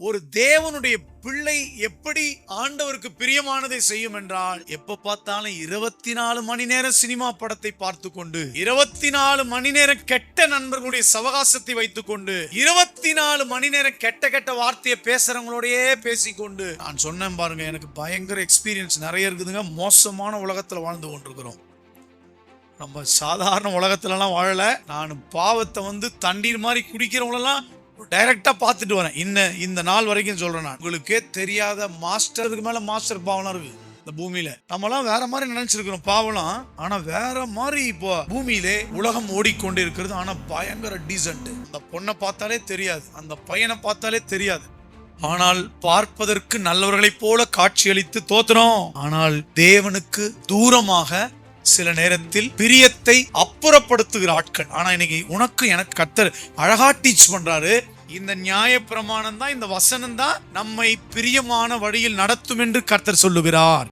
ஒரு தேவனுடைய பிள்ளை எப்படி ஆண்டவருக்கு பிரியமானதை செய்யும் என்றால் எப்ப பார்த்தாலும் இருபத்தி நாலு மணி நேரம் சினிமா படத்தை பார்த்து கொண்டு இருபத்தி நாலு மணி நேரம் கெட்ட நண்பர்களுடைய சவகாசத்தை வைத்துக் கொண்டு இருபத்தி நாலு மணி நேரம் கெட்ட கெட்ட வார்த்தையை பேசுறவங்களோடயே பேசிக்கொண்டு நான் சொன்னேன் பாருங்க எனக்கு பயங்கர எக்ஸ்பீரியன்ஸ் நிறைய இருக்குதுங்க. மோசமான உலகத்துல வாழ்ந்து கொண்டிருக்கிறோம். நம்ம சாதாரண உலகத்துலலாம் வாழல. நான் பாவத்தை வந்து தண்ணீர் மாதிரி குடிக்கிறவங்களெல்லாம் டைரக்டா பார்த்துட்டு வரேன். இன்ன இந்த நாள் வரைக்கும் சொல்றேன் நான். உங்களுக்கே தெரியாத மாஸ்டருக்கு மேல மாஸ்டர் பாவம்லாம் இருக்கு. இந்த பூமியில. நம்மலாம் வேற மாதிரி நினைச்சிருக்கிறோம் பாவலாம் ஆனா வேற மாதிரி இப்போ பூமியிலே உலகம் ஓடிக்கொண்டு இருக்கிறது ஆனா பயங்கர டீசன்ட் அந்த பொண்ணை பார்த்தாலே தெரியாது. அந்த பையனை பார்த்தாலே தெரியாது. ஆனால் பார்ப்பதற்கு நல்லவர்களைப் போல காட்சியளித்து தோத்துறோம் ஆனால் தேவனுக்கு தூரமாக சில நேரத்தில் பிரியத்தை அப்புறப்படுத்துகிற ஆட்கள். ஆனா இன்னைக்கு உனக்கு எனக்கு கத்தர் அழகா டீச் பண்றாரு. இந்த நியாய பிரமாணம் தான் இந்த வசனம் தான் நம்மை பிரியமான வழியில் நடத்தும் என்று கர்த்தர் சொல்லுகிறார்.